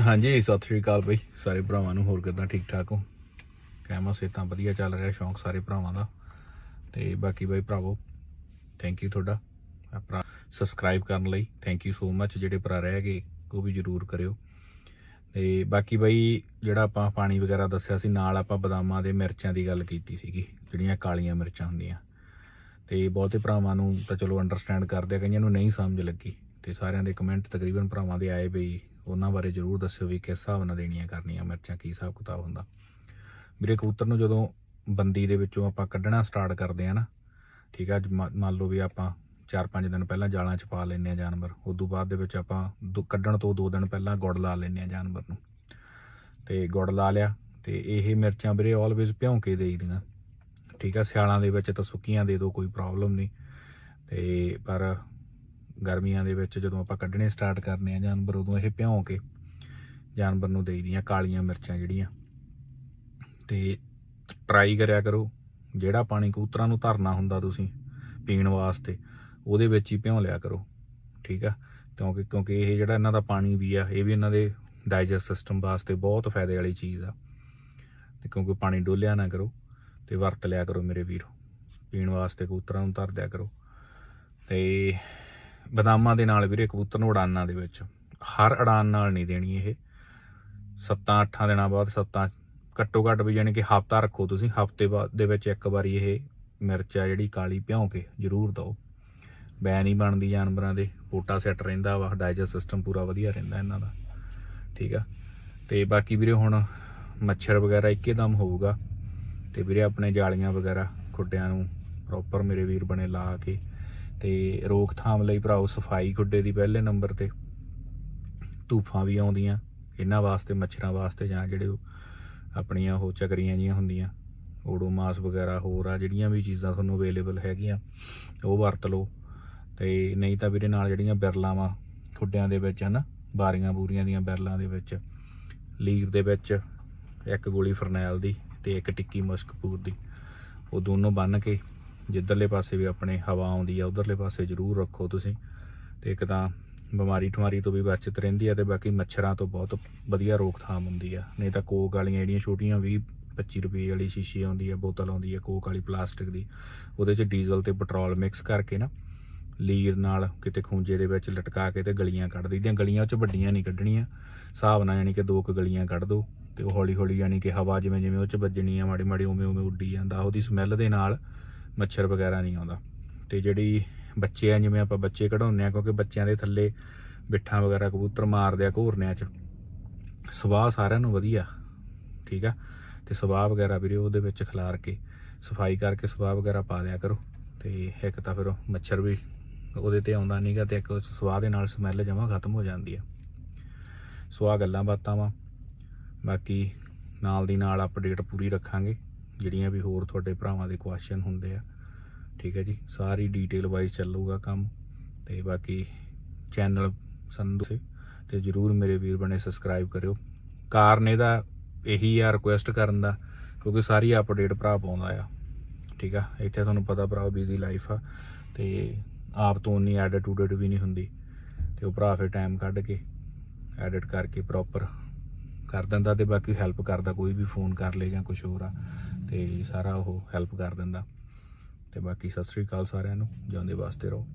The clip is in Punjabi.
ਹਾਂਜੀ, ਸਤਿ ਸ਼੍ਰੀ ਅਕਾਲ ਬਈ। ਸਾਰੇ ਭਰਾਵਾਂ ਨੂੰ ਹੋਰ ਕਿਦਾਂ ਠੀਕ ਠਾਕ ਹੋ? ਕਹਿਮਾ ਸੇਤਾਂ ਵਧੀਆ ਚੱਲ ਰਿਹਾ, ਸ਼ੌਂਕ ਸਾਰੇ ਭਰਾਵਾਂ ਦਾ। ਤੇ ਬਾਕੀ ਬਈ ਭਰਾਵੋ ਥੈਂਕ ਯੂ ਤੁਹਾਡਾ। ਆਪਣਾ ਸਬਸਕ੍ਰਾਈਬ ਕਰਨ ਲਈ ਥੈਂਕ ਯੂ ਸੋ ਮੱਚ ਜਿਹੜੇ ਭਰਾ ਰਹਿ ਗਏ, ਉਹ ਵੀ ਜਰੂਰ ਕਰਿਓ। ਤੇ ਬਾਕੀ ਬਈ ਜਿਹੜਾ ਆਪਾਂ ਪਾਣੀ ਵਗੈਰਾ ਦੱਸਿਆ ਸੀ, ਨਾਲ ਆਪਾਂ ਬਦਾਮਾਂ ਦੇ ਮਿਰਚਾਂ ਦੀ ਗੱਲ ਕੀਤੀ ਸੀਗੀ, ਜਿਹੜੀਆਂ ਕਾਲੀਆਂ ਮਿਰਚਾਂ ਹੁੰਦੀਆਂ। ਤੇ ਬਹੁਤੇ ਭਰਾਵਾਂ ਨੂੰ ਤਾਂ ਚਲੋ ਅੰਡਰਸਟੈਂਡ ਕਰਦੇ ਆ, ਕਈਆਂ ਨੂੰ ਨਹੀਂ ਸਮਝ ਲੱਗੀ। ਤੇ ਸਾਰਿਆਂ ਦੇ ਕਮੈਂਟ ਤਕਰੀਬਨ ਭਰਾਵਾਂ ਦੇ ਆਏ ਬਈ ਉਹਨਾਂ ਬਾਰੇ ਜਰੂਰ ਦੱਸਿਓ ਵੀ ਕਿਸ ਹਿਸਾਬ ਨਾਲ ਦੇਣੀਆਂ ਕਰਨੀਆਂ ਮਿਰਚਾਂ, ਕੀ ਹਿਸਾਬ ਕਿਤਾਬ ਹੁੰਦਾ। ਮੇਰੇ ਕਬੂਤਰ ਨੂੰ ਜਦੋਂ ਬੰਦੀ ਦੇ ਵਿੱਚੋਂ ਆਪਾਂ ਕੱਢਣਾ ਸਟਾਰਟ ਕਰਦੇ ਆ ਨਾ, ਠੀਕ ਆ ਮ- ਮੰਨ ਲਓ ਵੀ ਆਪਾਂ 4-5 ਦਿਨ ਪਹਿਲਾਂ ਜਾਲਾਂ 'ਚ ਪਾ ਲੈਂਦੇ ਆ ਜਾਨਵਰ ਉਸ ਤੋਂ ਬਾਅਦ ਦੇ ਵਿੱਚ ਆਪਾਂ ਦੋ- ਕੱਢਣ ਤੋਂ 2 ਦਿਨ ਪਹਿਲਾਂ ਗੁੜ ਲਾ ਲੈਂਦੇ ਆ ਜਾਨਵਰ ਨੂੰ। ਤੇ ਗੁੜ ਲਾ ਲਿਆ ਤੇ ਇਹ ਮਿਰਚਾਂ ਵੀਰੇ ਆਲਵੇਜ਼ ਭਿਉਂ ਕੇ ਦੇਈਦੀਆਂ, ਠੀਕ ਆ, ਸਿਆਲਾਂ ਦੇ ਵਿੱਚ ਤਾਂ ਸੁੱਕੀਆਂ ਦੇ ਦਿਓ ਕੋਈ ਪ੍ਰੋਬਲਮ ਨਹੀਂ। ਤੇ ਪਰ ਗਰਮੀਆਂ ਦੇ ਵਿੱਚ ਜਦੋਂ ਆਪਾਂ ਕੱਢਣੇ ਸਟਾਰਟ ਕਰਨੇ ਆ ਜਾਨਵਰ, ਉਦੋਂ ਇਹ ਭਿਉਂ ਕੇ ਜਾਨਵਰ ਨੂੰ ਦੇਈ ਦੀਆਂ ਕਾਲੀਆਂ ਮਿਰਚਾਂ ਜਿਹੜੀਆਂ। ਤੇ ਟਰਾਈ ਕਰਿਆ ਕਰੋ, ਜਿਹੜਾ ਪਾਣੀ ਕਬੂਤਰਾਂ ਨੂੰ ਧਰਨਾ ਹੁੰਦਾ ਤੁਸੀਂ ਪੀਣ ਵਾਸਤੇ, ਉਹਦੇ ਵਿੱਚ ਹੀ ਭਿਉਂ ਲਿਆ ਕਰੋ, ਠੀਕ ਆ? ਕਿਉਂਕਿ ਕਿਉਂਕਿ ਇਹ ਜਿਹੜਾ ਇਹਨਾਂ ਦਾ ਪਾਣੀ ਵੀ ਆ, ਇਹ ਵੀ ਇਹਨਾਂ ਦੇ ਡਾਈਜੈਸਟ ਸਿਸਟਮ ਵਾਸਤੇ ਬਹੁਤ ਫਾਇਦੇ ਵਾਲੀ ਚੀਜ਼ ਆ। ਤੇ ਕਿਉਂਕਿ ਪਾਣੀ ਡੋਲਿਆ ਨਾ ਕਰੋ ਤੇ ਵਰਤ ਲਿਆ ਕਰੋ ਮੇਰੇ ਵੀਰੋ, ਪੀਣ ਵਾਸਤੇ ਕਬੂਤਰਾਂ ਨੂੰ ਧਰ ਦਿਆ ਕਰੋ। ਤੇ ਬਦਾਮਾਂ ਦੇ ਨਾਲ ਵੀਰੇ ਕਬੂਤਰ ਨੂੰ ਉਡਾਨਾਂ ਦੇ ਵਿੱਚ। ਹਰ ਉਡਾਨ ਨਾਲ ਨਹੀਂ ਦੇਣੀ ਇਹ। ਸੱਤਾਂ ਅੱਠਾਂ ਦਿਨਾਂ ਬਾਅਦ ਸੱਤਾਂ ਘੱਟੋ ਘੱਟ ਵੀ ਯਾਨੀ ਕਿ ਹਫਤਾ ਰੱਖੋ ਤੁਸੀਂ। ਹਫ਼ਤੇ ਬਾਅਦ ਦੇ ਵਿੱਚ ਇੱਕ ਵਾਰੀ ਇਹ ਮਿਰਚ ਆ ਜਿਹੜੀ ਕਾਲੀ ਭਿਉਂ ਕੇ ਜ਼ਰੂਰ ਦਿਓ। ਬੈ ਨਹੀਂ ਬਣਦੀ ਜਾਨਵਰਾਂ ਦੇ। ਪੋਟਾ ਸੈੱਟ ਰਹਿੰਦਾ ਵਾ। ਡਾਈਜੈਸਟ ਸਿਸਟਮ ਪੂਰਾ ਵਧੀਆ ਰਹਿੰਦਾ ਇਹਨਾਂ ਦਾ। ਠੀਕ ਆ। ਤੇ ਬਾਕੀ ਵੀਰੇ ਹੁਣ ਮੱਛਰ ਵਗੈਰਾ ਇੱਕੇਦਮ ਹੋਊਗਾ। ਤੇ ਵੀਰੇ ਆਪਣੇ ਜਾਲੀਆਂ ਵਗੈਰਾ ਖੁੱਡਿਆਂ ਨੂੰ ਪ੍ਰੋਪਰ ਮੇਰੇ ਵੀਰ ਬਣੇ ਲਾ ਕੇ ਤੇ ਰੋਕਥਾਮ ਲਈ ਭਰਾਓ ਸਫ਼ਾਈ ਖੁੱਡੇ ਦੀ ਪਹਿਲੇ ਨੰਬਰ ਤੇ ਧੂਫਾਂ ਵੀ ਆਉਂਦੀਆਂ, ਇਹਨਾਂ ਵਾਸਤੇ, ਮੱਛਰਾਂ ਵਾਸਤੇ ਜਾਂ ਜਿਹੜੇ ਉਹ ਆਪਣੀਆਂ ਉਹ ਚਕਰੀਆਂ ਜੀਆਂ ਹੁੰਦੀਆਂ, ਓਡੋਮਾਸ ਵਗੈਰਾ ਹੋਰ ਆ, ਜਿਹੜੀਆਂ ਵੀ ਚੀਜ਼ਾਂ ਤੁਹਾਨੂੰ ਅਵੇਲੇਬਲ ਹੈਗੀਆਂ, ਉਹ ਵਰਤ ਲਓ। ਤੇ ਨਹੀਂ ਤਾਂ ਵੀਰੇ ਨਾਲ ਜਿਹੜੀਆਂ ਬਿਰਲਾਂ ਵਾ, ਖੁੱਡਿਆਂ ਦੇ ਵਿੱਚ ਹਨਾ, ਬਾਰੀਆਂ ਬੂਰੀਆਂ ਦੀਆਂ ਬਿਰਲਾਂ ਦੇ ਵਿੱਚ, ਲੀਰ ਦੇ ਵਿੱਚ, ਇੱਕ ਗੋਲੀ ਫਰਨੈਲ ਦੀ ਤੇ ਇੱਕ ਟਿੱਕੀ ਮੁਸ਼ਕਪੂਰ ਦੀ, ਉਹ ਦੋਨੋਂ ਬੰਨ ਕੇ ਜਿੱਧਰਲੇ ਪਾਸੇ ਵੀ ਆਪਣੇ ਹਵਾ ਆਉਂਦੀ ਆ, ਉਧਰਲੇ ਪਾਸੇ ਜ਼ਰੂਰ ਰੱਖੋ ਤੁਸੀਂ। ਤੇ ਇੱਕ ਤਾਂ ਬਿਮਾਰੀ ਠਮਾਰੀ ਤੋਂ ਵੀ ਬਚਤ ਰਹਿੰਦੀ ਆ ਤੇ ਬਾਕੀ ਮੱਛਰਾਂ ਤੋਂ ਬਹੁਤ ਵਧੀਆ ਰੋਕਥਾਮ ਹੁੰਦੀ ਆ। ਨਹੀਂ ਤਾਂ ਕੋਕ ਵਾਲੀਆਂ ਜਿਹੜੀਆਂ ਛੋਟੀਆਂ 20 25 ਰੁਪਏ ਵਾਲੀ ਸ਼ੀਸ਼ੀ ਆਉਂਦੀ ਆ, ਬੋਤਲ ਆਉਂਦੀ ਆ ਕੋਕ ਵਾਲੀ ਪਲਾਸਟਿਕ ਦੀ, ਉਹਦੇ 'ਚ ਡੀਜ਼ਲ ਤੇ ਪੈਟਰੋਲ ਮਿਕਸ ਕਰਕੇ ਨਾ ਲੀਰ ਨਾਲ ਕਿਤੇ ਖੂੰਜੇ ਦੇ ਵਿੱਚ ਲਟਕਾ ਕੇ ਤੇ ਗਲੀਆਂ ਕੱਢ ਦਈਦੀਆਂ। ਗਲੀਆਂ ਉਹ 'ਚ ਵੱਡੀਆਂ ਨਹੀਂ ਕੱਢਣੀਆਂ। ਹਿਸਾਬ ਨਾਲ ਯਾਨੀ ਕਿ ਦੋ ਕੁ ਗਲੀਆਂ ਕੱਢ ਦੋ ਤੇ ਉਹ ਹੌਲੀ ਹੌਲੀ ਯਾਨੀ ਕਿ ਹਵਾ ਜਿਵੇਂ ਜਿਵੇਂ ਉਹ 'ਚ ਵੱਜਣੀ ਆ ਮਾੜੀ ਮਾੜੀ ਉਵੇਂ ਉਵੇਂ ਉੱਡੀ ਜਾਂਦਾ, ਉਹਦੀ ਸਮੈਲ ਦੇ ਨਾਲ ਮੱਛਰ ਵਗੈਰਾ ਨਹੀਂ ਆਉਂਦਾ। ਤੇ ਜਿਹੜੀ ਬੱਚੇ ਆ, ਜਿਵੇਂ ਆਪਾਂ ਬੱਚੇ ਕਢਾਉਂਦੇ ਆ, ਕਿਉਂਕਿ ਬੱਚਿਆਂ ਦੇ ਥੱਲੇ ਬਿੱਠਾਂ ਵਗੈਰਾ, ਕਬੂਤਰ ਮਾਰਦੇ ਆ ਘੋਰਨਿਆਂ 'ਚ, ਸਵਾਹ ਸਾਰਿਆਂ ਨੂੰ ਵਧੀਆ, ਠੀਕ ਆ? ਤੇ ਸਵਾਹ ਵਗੈਰਾ ਵੀਰੇ ਉਹਦੇ ਵਿੱਚ ਖਿਲਾਰ ਕੇ, ਸਫ਼ਾਈ ਕਰਕੇ ਸਵਾਹ ਵਗੈਰਾ ਪਾ ਦਿਆ ਕਰੋ। ਤੇ ਇੱਕ ਤਾਂ ਫਿਰ ਉਹ ਮੱਛਰ ਵੀ ਉਹਦੇ ਤੇ ਆਉਂਦਾ ਨਹੀਂਗਾ ਤੇ ਇੱਕ ਉਹ ਸਵਾਹ ਦੇ ਨਾਲ ਸਮੈਲ ਜਮਾ ਖਤਮ ਹੋ ਜਾਂਦੀ ਆ। ਸੋ ਆ ਗੱਲਾਂ ਬਾਤਾਂ ਵਾ। ਬਾਕੀ ਨਾਲ ਦੀ ਨਾਲ ਅਪਡੇਟ ਪੂਰੀ ਰੱਖਾਂਗੇ। ਜਿਹੜੀਆਂ ਵੀ ਹੋਰ ਤੁਹਾਡੇ ਭਰਾਵਾਂ ਦੇ ਕੁਐਸਚਨ ਹੁੰਦੇ ਆ। ਠੀਕ ਹੈ ਜੀ, ਸਾਰੀ ਡੀਟੇਲ ਵਾਈਜ਼ ਚੱਲੂਗਾ ਕੰਮ। ਤੇ ਬਾਕੀ ਚੈਨਲ ਸੰਧੂ ਸੇ, ਤੇ ਜਰੂਰ ਮੇਰੇ ਵੀਰ ਬਣੇ ਸਬਸਕ੍ਰਾਈਬ ਕਰਿਓ। ਕਾਰਨ ਇਹਦਾ ਇਹੀ ਆ ਰਿਕੁਐਸਟ ਕਰਨ ਦਾ, ਕਿਉਂਕਿ ਸਾਰੀ ਅਪਡੇਟ ਭਰਾ ਪਾਉਂਦਾ ਆ। ਠੀਕ ਆ, ਇੱਥੇ ਤੁਹਾਨੂੰ ਪਤਾ ਭਰਾ ਬਿਜ਼ੀ ਲਾਈਫ ਆ, ਤੇ ਆਪ ਤੋਂ ਉਨੀ ਐਡਿਟ ਉਡਿਟ ਵੀ ਨਹੀਂ ਹੁੰਦੀ। ਤੇ ਉਹ ਭਰਾ ਫਿਰ ਟਾਈਮ ਕੱਢ ਕੇ ਐਡਿਟ ਕਰਕੇ ਪ੍ਰੋਪਰ ਕਰ ਦਿੰਦਾ ਤੇ ਬਾਕੀ ਹੈਲਪ ਕਰਦਾ, ਕੋਈ ਵੀ ਫੋਨ ਕਰ ਲੇ ਜਾਂ ਕੁਝ ਹੋਰ ਆ। ਤੇ ਸਾਰਾ ਉਹ ਹੈਲਪ ਕਰ ਦਿੰਦਾ। ਤੇ ਬਾਕੀ ਸਤਿ ਸ੍ਰੀ ਅਕਾਲ ਸਾਰਿਆਂ ਨੂੰ ਜਾਂਦੇ ਵਾਸਤੇ ਰਹੋ।